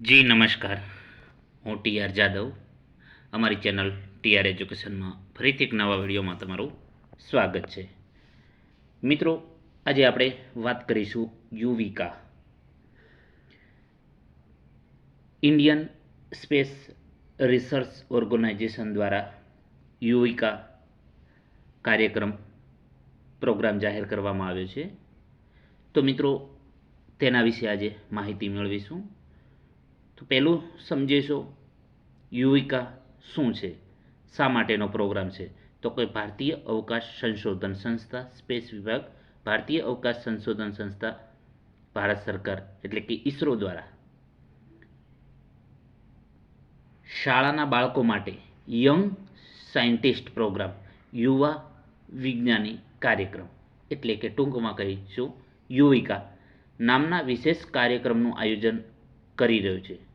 જી, નમસ્કાર. હું T R Jadav. અમારી ચેનલ ટી આર એજ્યુકેશનમાં ફરીથી એક નવા વિડીયોમાં તમારું સ્વાગત છે. મિત્રો, આજે આપણે વાત કરીશું Yuvika. Indian Space Research Organisation દ્વારા યુવિકા કાર્યક્રમ પ્રોગ્રામ જાહેર કરવામાં આવ્યો છે. તો મિત્રો, તેના વિશે આજે માહિતી મેળવીશું. તો પહેલું સમજીશું. યુવિકા શું છે? શા માટેનો પ્રોગ્રામ છે? તો કે ભારતીય અવકાશ સંશોધન સંસ્થા, સ્પેસ વિભાગ, ભારતીય અવકાશ સંશોધન સંસ્થા, ભારત સરકાર, એટલે કે ઈસરો દ્વારા. શાળાના બાળકો માટે યંગ સાયન્ટિસ્ટ પ્રોગ્રામ, યુવા વિજ્ઞાની કાર્યક્રમ, એટલે કે ટૂંકમાં કહીશું યુવિકા. નામના વિશેષ કાર્યક્રમનું આયોજન કરી રહ્યું છે.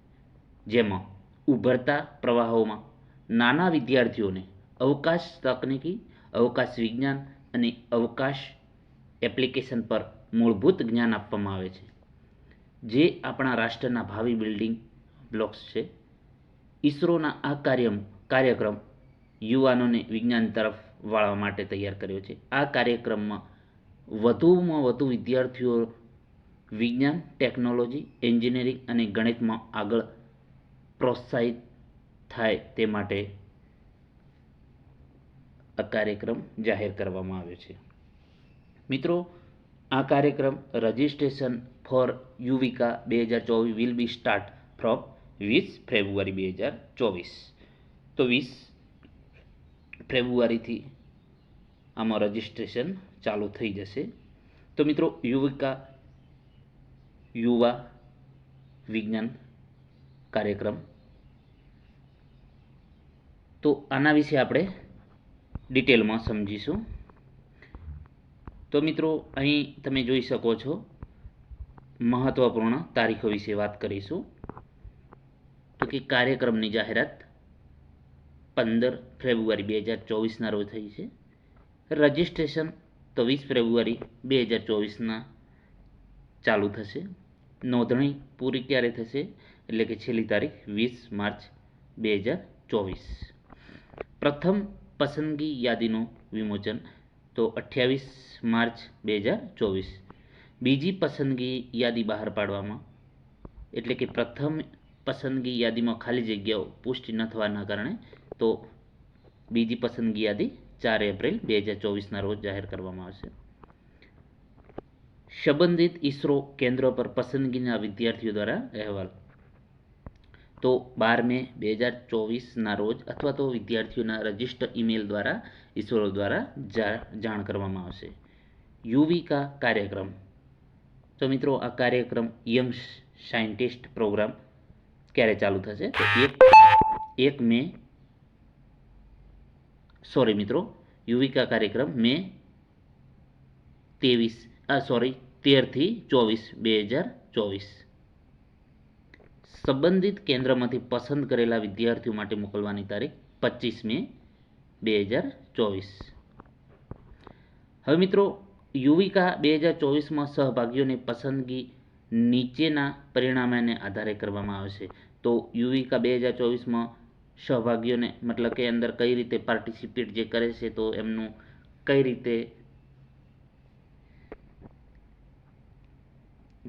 જેમાં ઉભરતા પ્રવાહોમાં નાના વિદ્યાર્થીઓને અવકાશ તકનીકી, અવકાશ વિજ્ઞાન અને અવકાશ એપ્લિકેશન પર મૂળભૂત જ્ઞાન આપવામાં આવે છે. જે આપણા રાષ્ટ્રના ભાવિ બિલ્ડિંગ બ્લોક્સ છે. ઈસરોના આ કાર્ય કાર્યક્રમ યુવાનોને વિજ્ઞાન તરફ વાળવા માટે તૈયાર કર્યો છે. આ કાર્યક્રમમાં વધુમાં વધુ વિદ્યાર્થીઓ વિજ્ઞાન, ટેકનોલોજી, એન્જિનિયરિંગ અને ગણિતમાં આગળ પ્રોત્સાહિત થાય તે માટે આ કાર્યક્રમ જાહેર કરવામાં આવ્યો છે. મિત્રો, આ કાર્યક્રમ રજિસ્ટ્રેશન ફોર યુવિકા બે હજાર ચોવીસ વિલ બી સ્ટાર્ટ ફ્રોમ વીસ ફેબ્રુઆરી બે હજાર ચોવીસ. તો વીસ ફેબ્રુઆરીથી આમાં રજિસ્ટ્રેશન ચાલુ થઈ જશે. તો મિત્રો, યુવિકા યુવા વિજ્ઞાન કાર્યક્રમ તો આના વિશે આપણે ડિટેલમાં સમજીશું. તો મિત્રો, અહીં તમે જોઈ શકો છો મહત્વપૂર્ણ તારીખો વિશે વાત કરીશું. તો કે કાર્યક્રમની જાહેરાત પંદર ફેબ્રુઆરી બે હજાર ચોવીસના રોજ થઈ છે. રજિસ્ટ્રેશન તો વીસ ફેબ્રુઆરી બે હજાર ચોવીસના ચાલુ થશે. નોંધણી પૂરી ક્યારે થશે? એટલે કે છેલ્લી તારીખ વીસ માર્ચ બે હજાર ચોવીસ. પ્રથમ પસંદગી યાદીનું વિમોચન તો અઠ્યાવીસ માર્ચ બે હજાર ચોવીસ. બીજી પસંદગી યાદી બહાર પાડવામાં, એટલે કે પ્રથમ પસંદગી યાદીમાં ખાલી જગ્યાઓ પુષ્ટિ ન થવાના કારણે તો બીજી પસંદગી યાદી ચાર એપ્રિલ બે હજાર ચોવીસના રોજ જાહેર કરવામાં આવશે. સંબંધિત ઈસરો કેન્દ્રો પર પસંદગીના વિદ્યાર્થીઓ દ્વારા અહેવાલ. તો બાર મે બે હજાર ચોવીસના રોજ અથવા તો વિદ્યાર્થીઓના રજિસ્ટર ઈમેલ દ્વારા, ઈસરો દ્વારા જાણ કરવામાં આવશે. યુવિકા કાર્યક્રમ? તો મિત્રો, આ કાર્યક્રમ યંગ સાયન્ટિસ્ટ પ્રોગ્રામ ક્યારે ચાલુ થશે? તો એક એક મે, સોરી મિત્રો યુવિકા કાર્યક્રમ મે ત્રેવીસ સોરી તેરથી ચોવીસ, બે હજાર ચોવીસ. સંબંધિત કેન્દ્રમાંથી પસંદ કરેલા વિદ્યાર્થીઓ માટે મોકલવાની તારીખ પચીસ મે બે હજાર ચોવીસ. હવે મિત્રો, યુવિકા બે હજાર ચોવીસમાં સહભાગીઓની પસંદગી નીચેના પરિણામને આધારે કરવામાં આવશે તો યુવિકા બે હજાર ચોવીસમાં સહભાગીઓને મતલબ કે અંદર કઈ રીતે પાર્ટિસિપેટ જે કરે છે તો એમનું કઈ રીતે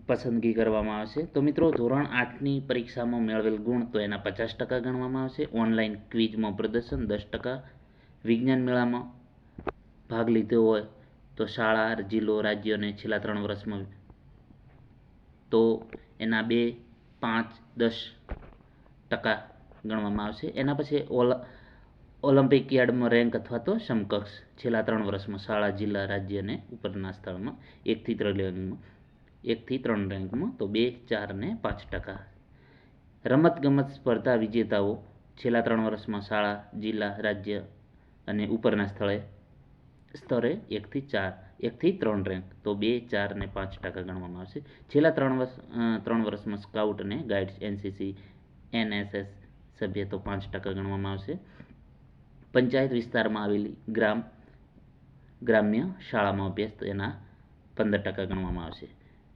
પસંદગી કરવામાં આવશે. તો મિત્રો, ધોરણ આઠની પરીક્ષામાં મેળવેલ ગુણ તો એના પચાસ ટકા ગણવામાં આવશે. ઓનલાઈન ક્વિઝમાં પ્રદર્શન દસ ટકા. વિજ્ઞાન મેળામાં ભાગ લીધો હોય તો શાળા, જિલ્લો, રાજ્ય અને છેલ્લા ત્રણ વર્ષમાં તો એના બે, પાંચ, દસ ટકા ગણવામાં આવશે. એના પછી ઓલ, ઓલિમ્પિક યાર્ડમાં રેન્ક અથવા તો સમકક્ષ છેલ્લા ત્રણ વર્ષમાં શાળા, જિલ્લા, રાજ્ય અને ઉપરના સ્થળમાં એકથી ત્રણ રેન્કમાં એકથી ત્રણ રેન્કમાં તો બે, ચાર ને પાંચ ટકા. રમતગમત સ્પર્ધા વિજેતાઓ છેલ્લા ત્રણ વર્ષમાં શાળા, જિલ્લા, રાજ્ય અને ઉપરના સ્થળે સ્તરે એકથી ચાર એકથી ત્રણ રેન્ક તો બે, ચાર ને પાંચ ટકા ગણવામાં આવશે. છેલ્લા ત્રણ વર્ષ ત્રણ વર્ષમાં સ્કાઉટ અને ગાઈડ્સ એનસીસી એનએસએસ સભ્ય તો પાંચ ટકા ગણવામાં આવશે. પંચાયત વિસ્તારમાં આવેલી ગ્રામ, ગ્રામ્ય શાળામાં અભ્યાસ એના પંદર ટકા ગણવામાં આવશે.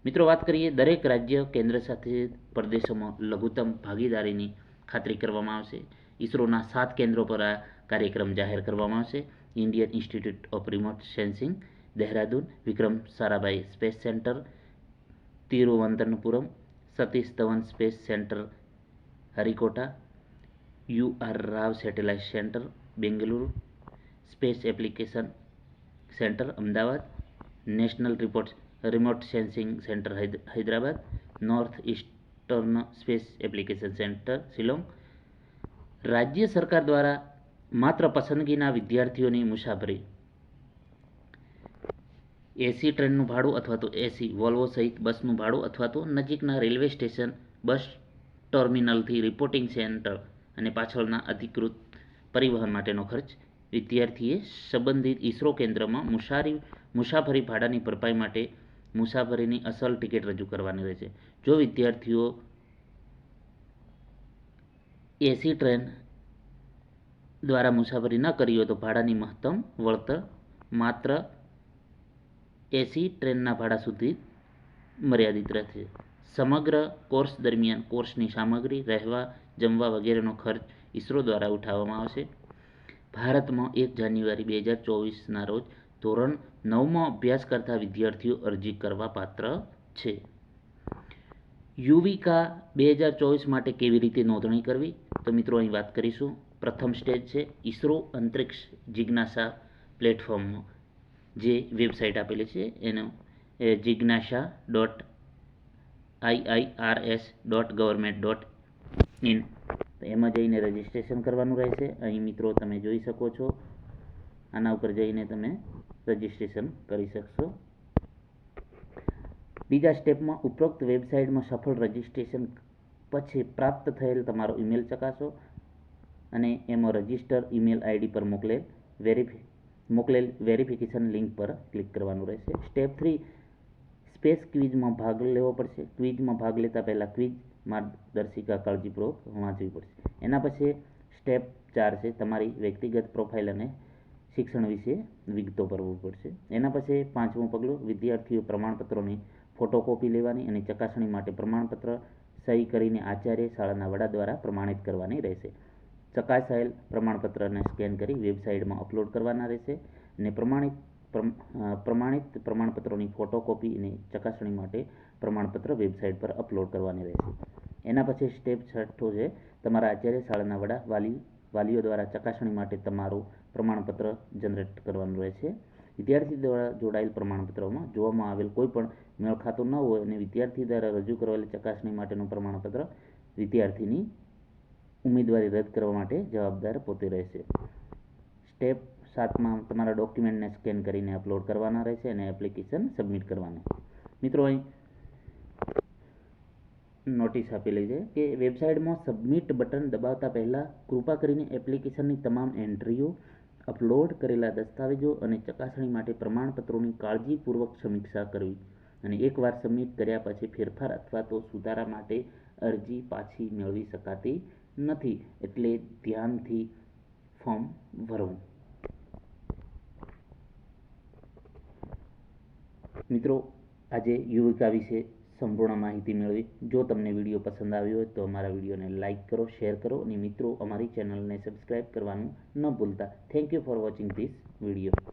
મિત્રો, વાત કરીએ, દરેક રાજ્ય કેન્દ્ર શાસિત પ્રદેશોમાં લઘુત્તમ ભાગીદારીની ખાતરી કરવામાં આવશે. ઇસરોના સાત કેન્દ્રો પર આ કાર્યક્રમ જાહેર કરવામાં આવશે. Indian Institute of Remote Sensing, Dehradun, Vikram Sarabhai Space Centre, Thiruvananthapuram, Satish Dhawan Space Centre, Harikota, U R Rao Satellite Centre, Bengaluru, Space Application Centre, Ahmedabad, national report remote sensing centre હૈદ- Hyderabad North Eastern Space Application Centre Shillong રાજ્ય સરકાર દ્વારા માત્ર પસંદગીના વિદ્યાર્થીઓની મુસાફરી. એસી ટ્રેનનું ભાડું અથવા તો એસી વોલ્વો સહિત બસનું ભાડું અથવા તો નજીકના રેલવે સ્ટેશન, બસ ટર્મિનલથી રિપોર્ટિંગ સેન્ટર અને પાછળના અધિકૃત પરિવહન માટેનો ખર્ચ વિદ્યાર્થીએ સંબંધિત ઇસરો કેન્દ્રમાં મુસારી, મુસાફરી ભાડાની ભરપાઈ માટે મુસાફરીની અસલ ટિકિટ રજૂ કરવાની રહેશે. જો વિદ્યાર્થીઓ એસી ટ્રેન દ્વારા મુસાફરી ન કરી હોય તો ભાડાની મહત્તમ વળતર માત્ર એસી ટ્રેનના ભાડા સુધી મર્યાદિત રહેશે. સમગ્ર કોર્સ દરમિયાન કોર્સની સામગ્રી, રહેવા, જમવા વગેરેનો ખર્ચ ઇસરો દ્વારા ઉઠાવવામાં આવશે. ભારતમાં એક જાન્યુઆરી બે હજાર ચોવીસના રોજ ધોરણ નવમાં અભ્યાસ કરતા વિદ્યાર્થીઓ અરજી કરવા પાત્ર છે. યુવિકા બે હજાર ચોવીસ માટે કેવી રીતે નોંધણી કરવી? તો મિત્રો, અહીં વાત કરીશું. પ્રથમ સ્ટેજ છે ઇસરો અંતરિક્ષ જિજ્ઞાસા પ્લેટફોર્મમાં જે વેબસાઇટ આપેલી છે. એનો જિજ્ઞાસા dot IIRS dot government dot in. એમાં જઈને રજિસ્ટ્રેશન કરવાનું રહેશે. અહીં મિત્રો, તમે જોઈ શકો છો. આના ઉપર જઈને તમે રજિસ્ટ્રેશન કરી શકશો. બીજા સ્ટેપમાં ઉપરોક્ત વેબસાઇટમાં સફળ રજિસ્ટ્રેશન પછી પ્રાપ્ત થયેલ તમારો ઈમેલ ચકાસો અને એમાં રજિસ્ટર ઈમેલ આઈડી પર મોકલેલ વેરીફી મોકલેલ વેરિફિકેશન લિંક પર ક્લિક કરવાનું રહેશે. સ્ટેપ થ્રી સ્પેસ ક્વિઝમાં ભાગ લેવો પડશે. ક્વિઝમાં ભાગ લેતા પહેલાં ક્વિઝ માર્ગદર્શિકા કાળજીપૂર્વક વાંચવી પડશે. એના પછી સ્ટેપ ચાર છે, તમારી વ્યક્તિગત પ્રોફાઇલ અને શિક્ષણ વિશે વિગતો ભરવું પડશે. એના પછી પાંચમું પગલું, વિદ્યાર્થીઓ પ્રમાણપત્રોની ફોટોકોપી લેવાની અને ચકાસણી માટે પ્રમાણપત્ર સહી કરીને આચાર્ય શાળાના વડા દ્વારા પ્રમાણિત કરવાની રહેશે. ચકાસાયેલ પ્રમાણપત્રને સ્કેન કરી વેબસાઇટમાં અપલોડ કરવાના રહેશે અને પ્રમાણિત પ્રમ- પ્રમાણિત પ્રમાણપત્રોની ફોટોકોપી અને ચકાસણી માટે પ્રમાણપત્ર વેબસાઇટ પર અપલોડ કરવાની રહેશે. એના પછી સ્ટેપ છઠ્ઠો છે, તમારા આચાર્ય શાળાના વડા વાલી, વાલીઓ દ્વારા ચકાસણી માટે તમારું પ્રમાણપત્ર જનરેટ કરવાનું રહે છે. વિદ્યાર્થી દ્વારા જોડાયેલ પ્રમાણપત્રોમાં જોવામાં આવેલ કોઈ પણ મેળ ખાતું ન હોય અને વિદ્યાર્થી દ્વારા રજૂ કરાયેલ ચકાસણી માટેનું પ્રમાણપત્ર વિદ્યાર્થીની ઉમેદવારી રદ કરવા માટે જવાબદાર પોતે રહેશે. સ્ટેપ સાતમાં તમારા ડોક્યુમેન્ટને સ્કેન કરીને અપલોડ કરવાના રહેશે અને એપ્લિકેશન સબમિટ કરવાની. મિત્રો, અહીં નોટિસ આપેલી છે કે વેબસાઇટમાં સબમિટ બટન દબાવતા પહેલાં કૃપા કરીને એપ્લિકેશનની તમામ એન્ટ્રીઓ અપલોડ કરેલા દસ્તાવેજો અને ચકાસણી માટે પ્રમાણપત્રોની કાળજીપૂર્વક સમીક્ષા કરવી અને એકવાર સબમિટ કર્યા પછી ફેરફાર અથવા તો સુધારા માટે અરજી પાછી મેળવી શકાતી નથી એટલે ધ્યાનથી ફોર્મ ભરવું. મિત્રો, આજે યુવિકા વિશે સંપૂર્ણ માહિતી મેળવી. જો તમને વીડિયો પસંદ આવ્યો હોય તો અમારા વિડીયોને લાઇક કરો, શેર કરો અને મિત્રો અમારી ચેનલને સબસ્ક્રાઇબ કરવાનું ન ભૂલતા. Thank you for watching this video